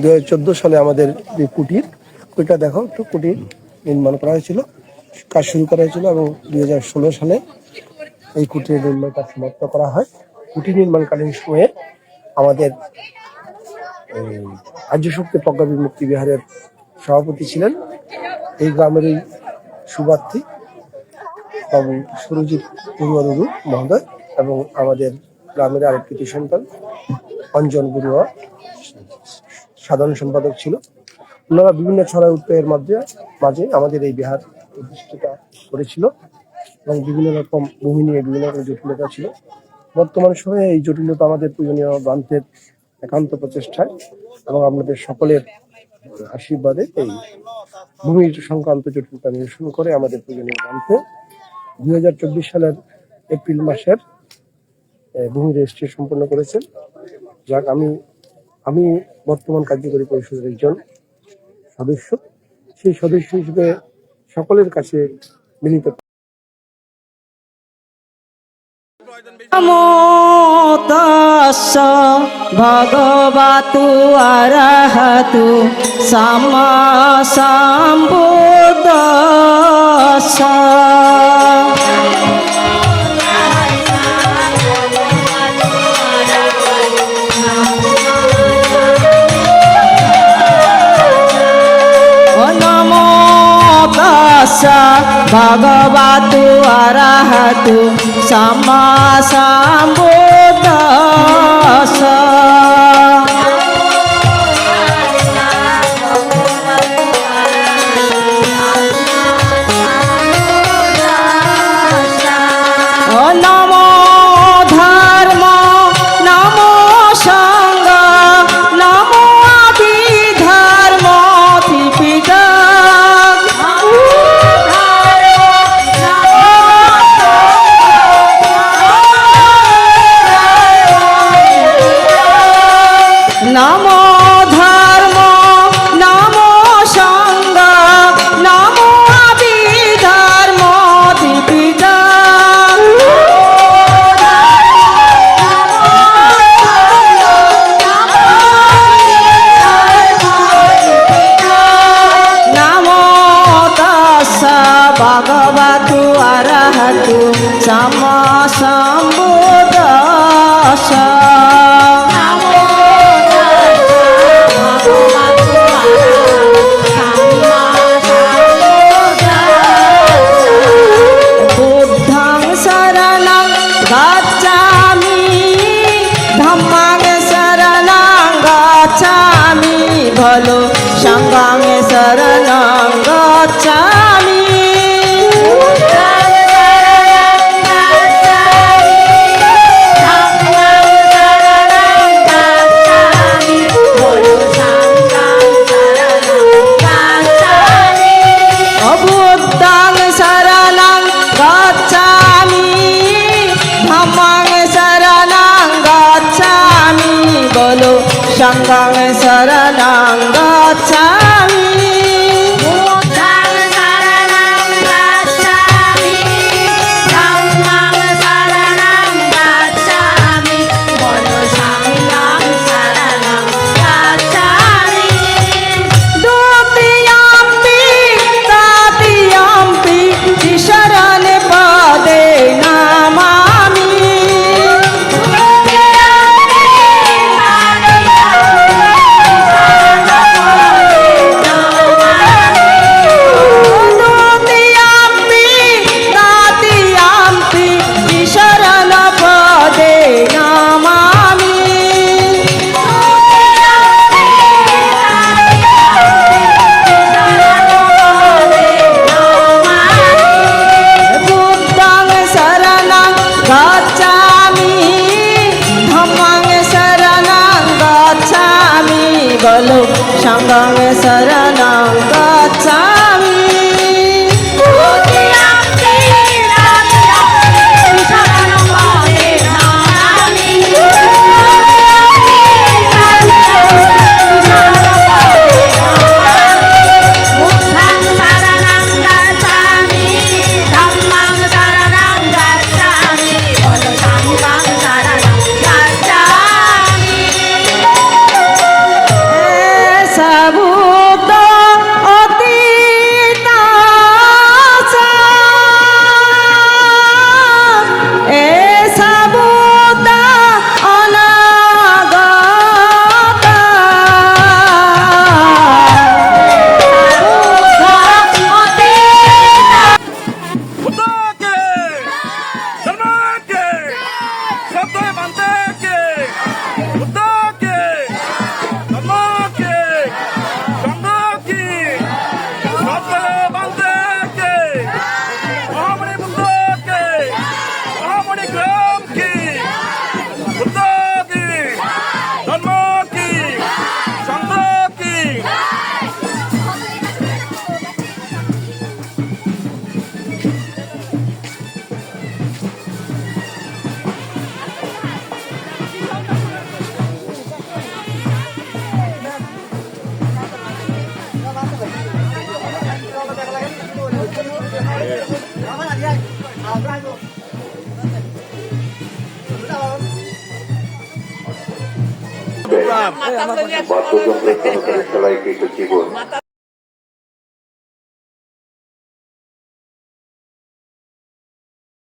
দু হাজার চোদ্দ সালে আমাদের যে কুটির ওইটা দেখো, একটু কুটির নির্মাণ করা হয়েছিল, কাজ শুরু করা হয়েছিল এবং দুই হাজার ষোলো সালে এই কুটির নির্মাণ কাজ সমাপ্ত করা হয়। কুটির নির্মাণকালীন সময়ে আমাদের এই আর্যশক্তি প্রজ্ঞা বিমুক্তি বিহারের সভাপতি ছিলেন এই গ্রামেরই সুবার্থী বাবু সুরজিৎ বড়ুয়া মহোদয় এবং আমাদের গ্রামের আরেক কৃতি সন্তান অঞ্জন বড়ুয়া সাধারণ সম্পাদক ছিল। ওনারা বিভিন্ন ছড়া উত্তরের মধ্যে, মাঝে আমাদের এই বিহার প্রতিষ্ঠিতা করেছিল এবং বিভিন্ন রকম ভূমি নিয়ে বিভিন্ন রকম জটিলতা ছিল। বর্তমান সময়ে এই জটিলতা আমাদের প্রয়োজনীয় গ্রন্থের একান্ত প্রচেষ্টায় এবং আপনাদের সকলের আশীর্বাদে এই ভূমি সংক্রান্ত জটিলতা নিরসন করে আমাদের প্রয়োজনীয় গ্রন্থে দুই হাজার চব্বিশ সালের এপ্রিল মাসের ভূমি রেজিস্ট্রি সম্পন্ন করেছেন। যাক, আমি আমি বর্তমান কার্যকরী পরিষদের একজন সদস্য। সেই সদস্য হিসেবে সকলের কাছে তস্য ভগবতু অরহতু সাম্মা সম্বুদ্ধস্য তস্য ভগবতু অরহতু সাম্মা সম্বুদ্ধস্য ভগবতু অরহতু শরণং গচ্ছামি বলো সঙ্গং শরণং সঙ্গং শরণং বাদ্যযন্ত্রের সহকারে সেলাই কেটে জীবন